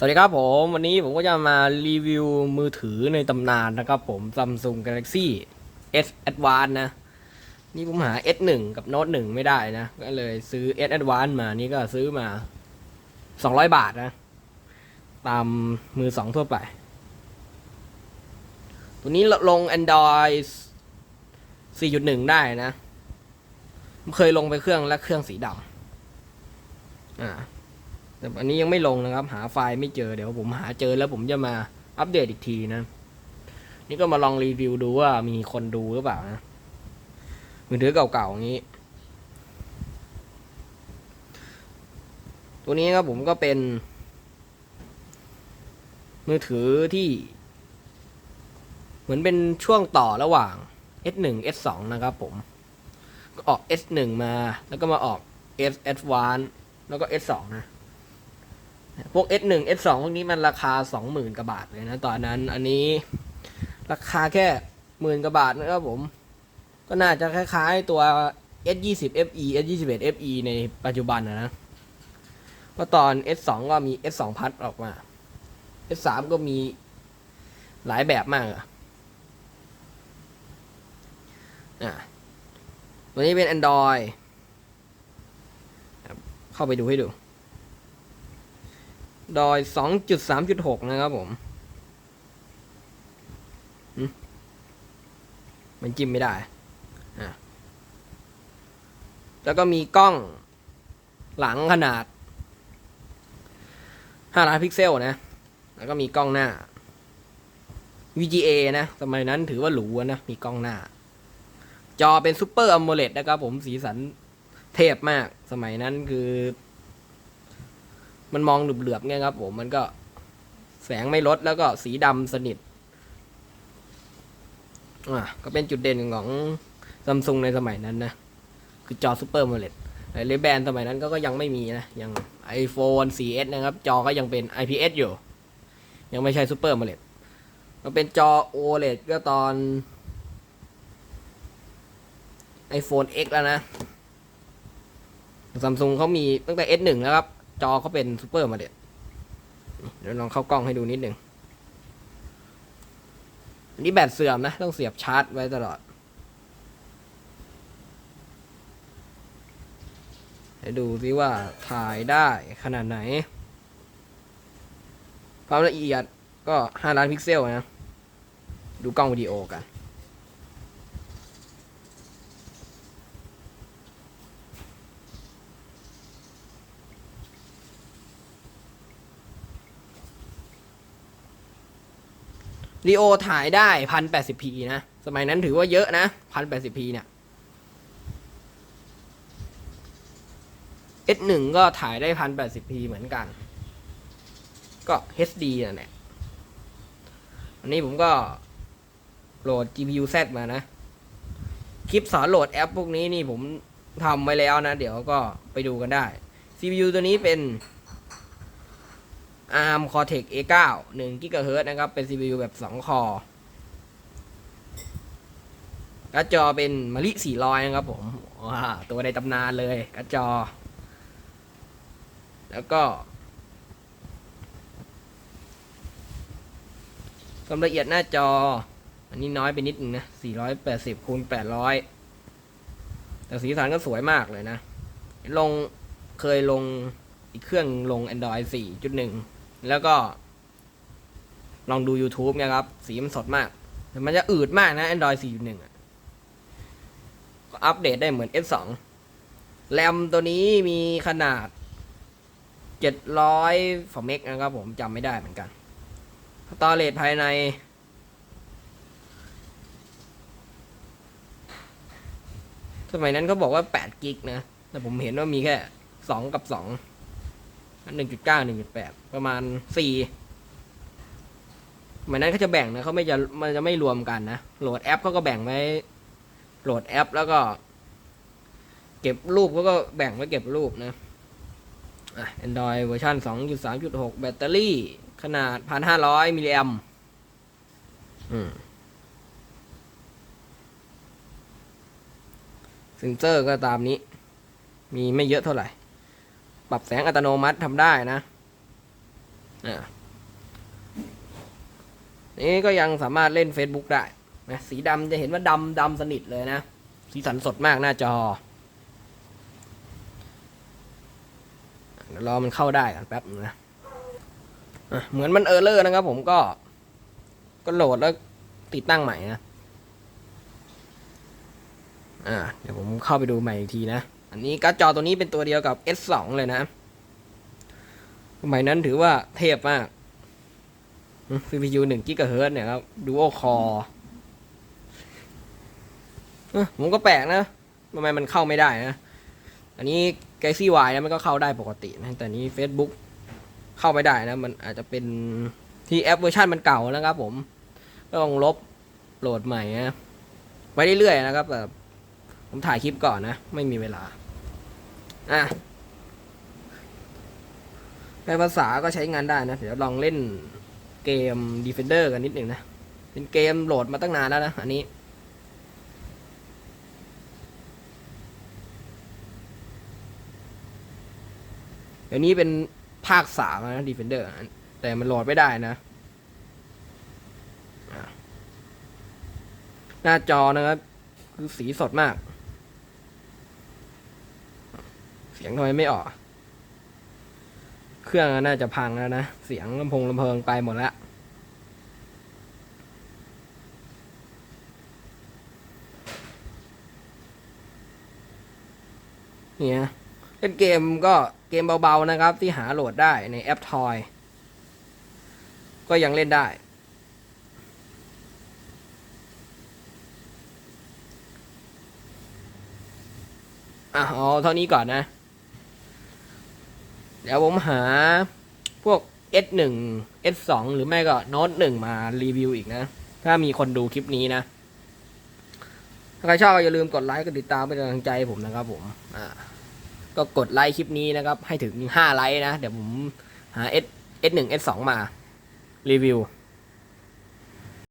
สวัสดีครับผมวันนี้ผมก็จะมารีวิวมือถือในตำนานนะครับผม Samsung Galaxy S Advance นะ นี่ผมหา S1 กับ Note 1 ไม่ได้นะ ก็เลยซื้อ S Advance มานี่ก็ซื้อมา 200 บาทนะ ตามมือสองทั่วไป ตัวนี้ลง Android 4.1 ได้นะ เคยลงไปเครื่องและเครื่องสีดำอ่า แต่อันนี้ยังไม่ลงนะครับ หาไฟล์ไม่เจอเดี๋ยวผมหาเจอแล้วผมจะมาอัปเดตอีกทีนะ นี่ก็มาลองรีวิวดูว่ามีคนดูหรือเปล่านะมือถือเก่าๆอย่างนี้ ตัวนี้ครับผมก็เป็น มือถือที่ เหมือนเป็นช่วงต่อระหว่าง S1 S2 นะครับผม ก็ออก S1 มาแล้วก็มาออก S Advance แล้วก็ S2 นะ พวก S1 S2 พวกนี้มันราคา 20,000กว่าบาทเลยนะตอนนั้นอันนี้ราคาแค่หมื่นกว่าบาทนะครับผม ก็น่าจะคล้ายๆตัว S20 FE S21 FE ในปัจจุบันนะนะก็ตอน S2 ก็มี S2 พัดออกมา S3 ก็มีหลายแบบมากอะ่ะตัวนี้เป็น Android เข้าไปดูให้ดู ดอย 2.3.6 นะครับผมมันจิ้มไม่ได้ แล้วก็มีกล้องหลังขนาด 5 ล้านพิกเซลนะ แล้วก็มีกล้องหน้า VGA นะ สมัยนั้นถือว่าหรูนะ มีกล้องหน้า จอเป็นซูเปอร์อ m o l e d นะครับผม สีสันเทพมาก สมัยนั้นคือ มันมองเหลือบๆเนี่ยครับผมมันก็แสงไม่ลดแล้วก็สีดำสนิทอะก็เป็นจุดเด่นของซัมซุงในสมัยนั้นนะ คือจอซูเปอร์โมเลดเลแบนสมัยนั้นก็ก็ยังไม่มีนะ ยัง iPhone 4S นะครับ จอก็ยังเป็น IPS อยู่ ยังไม่ใช่ซูเปอร์โมเลดมันเป็นจอ OLED ก็ตอน iPhone X แล้วนะซัมซุงเขามีตั้งแต่ S1 แล้วครับ จอเขาเป็นซูเปอร์มาเด็ดเดี๋ยวลองเข้ากล้องให้ดูนิดหนึ่งอันนี้แบตเสื่อมนะ ต้องเสียบชาร์จไว้ตลอดให้ดูซิว่าถ่ายได้ขนาดไหน ความละเอียดก็ 5 ล้านพิกเซลนะ ดูกล้องวิดีโอกัน รีโอถ่ายได้พันแปดสิบพีนะ สมัยนั้นถือว่าเยอะนะพันแปดสิบพีเนี่ย S1 ก็ถ่ายได้พันแปดสิบพีเหมือนกัน ก็ HD นั่นแหละอันนี้ผมก็โหลด GPU Z มานะ คลิปสอนโหลดแอปพวกนี้นี่ผมทำไว้แล้วนะ เดี๋ยวก็ไปดูกันได้ CPU ตัวนี้เป็น ARM Cortex A9 1 GHz นะครับ เป็น CPU แบบ 2 คอร์การ์ดจอเป็นมาริ400 นะครับผมว้าตัวในตำนานเลยการ์ดจอ แล้วก็ความละเอียดหน้าจอ อันนี้น้อยไปนิดนึงนะ 480คูณ800 แต่สีสันก็สวยมากเลยนะ ลงเคยลงอีกเครื่องลง Android 4.1 แล้วก็ ลองดู YouTube เนี่ยครับ สีมันสดมาก แต่มันจะอืดมากนะ Android 4.1อะก็อัปเดตได้เหมือน S2 แรมตัวนี้มีขนาด 700ฝาเมกนะครับผมจำไม่ได้เหมือนกันสตอเรจภายในสมัยนั้นเขาบอกว่า8กิกนะ แต่ผมเห็นว่ามีแค่ 2 กับ 2 หนึ่งจุดเก้าหนึ่งจุดแปดประมาณสี่เหมือนนั้นเขาจะแบ่งนะเขาไม่จะมันจะไม่รวมกันนะโหลดแอปเขาก็แบ่งไว้โหลดแอปแล้วก็ เก็บรูปเขาก็แบ่งไว้เก็บรูปนะอะ Android เวอร์ชัน2.3.6 แบตเตอรี่ ขนาด 1,500 มิลลิแอมอืมเซนเซอร์ก็ตามนี้ มีไม่เยอะเท่าไหร่ ปรับแสงอัตโนมัติทำได้นะนี่ก็ยังสามารถเล่น Facebook ได้นะสีดำจะเห็นว่าดำดำสนิทเลยนะ สีสันสดมากหน้าจอเดี๋ยวรอมันเข้าได้กันแป๊บนะะเหมือนมันเออร์เลอร์นะครับผมก็ ก็โหลดแล้วติดตั้งใหม่นะ อ่า เดี๋ยวผมเข้าไปดูใหม่อีกทีนะ อันนี้การ์ดจอตัวนี้เป็นตัวเดียวกับ S2 เลยนะสมัยนั้นถือว่าเทพมาก CPU 1 GHz เนี่ยครับ Dual Core เอ้อผมก็แปลกนะทำไมมันเข้าไม่ได้นะ อันนี้ Galaxy Y นะมันก็เข้าได้ปกตินะ แต่นี้ Facebook เข้าไม่ได้นะ มันอาจจะเป็นที่แอปเวอร์ชันมันเก่านะครับผมก็ต้องลบโหลดใหม่นะ ไว้เรื่อยๆนะครับแต่ ผมถ่ายคลิปก่อนนะ ไม่มีเวลา อะในภาษาก็ใช้งานได้นะ เดี๋ยวลองเล่นเกม Defender กันนิดหนึ่งนะ เป็นเกมโหลดมาตั้งนานแล้วนะ อันนี้ เดี๋ยวนี้เป็นภาคสามนะ Defender แต่มันโหลดไม่ได้นะอะหน้าจอนะครับ คือสีสดมาก เสียงทำไมไม่ออก เครื่องน่าจะพังแล้วนะ เสียงลำโพงลำเพลิงไปหมดแล้วเนี่ยเล่นเกมก็เกมเบาๆนะครับ ที่หาโหลดได้ในแอปทอย ก็ยังเล่นได้ อะเอาเท่านี้ก่อนนะ ดี๋ยวผมหาพวก S1 S2 หรือไม่ก็โน้ตหนึ่งมารีวิวอีกนะ ถ้ามีคนดูคลิปนี้นะ ถ้าใครชอบก็อย่าลืมกดไลค์กดติดตามเป็นกำลังใจให้ผมนะครับผมอ่าก็กดไลค์คลิปนี้นะครับ ให้ถึง 5 ไลค์นะ เดี๋ยวผมหา S S1 S2 มารีวิว